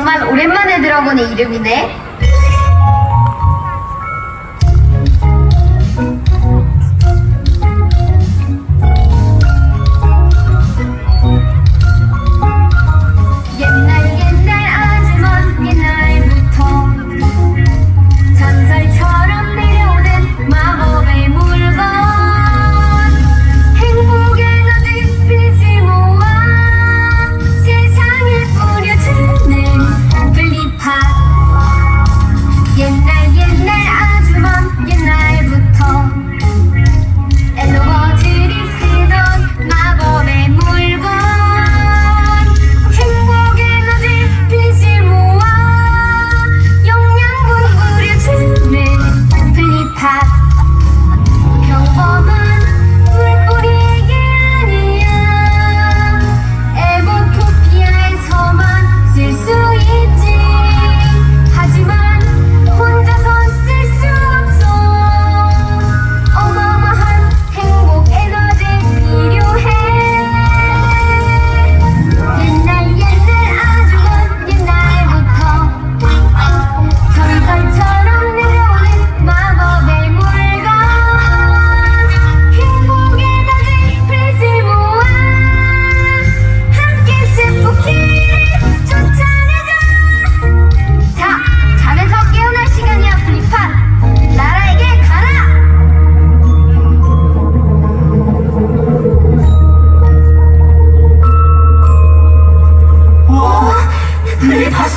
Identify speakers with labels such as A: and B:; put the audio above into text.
A: 정말 오랜만에 들어보는 이름이네. you know.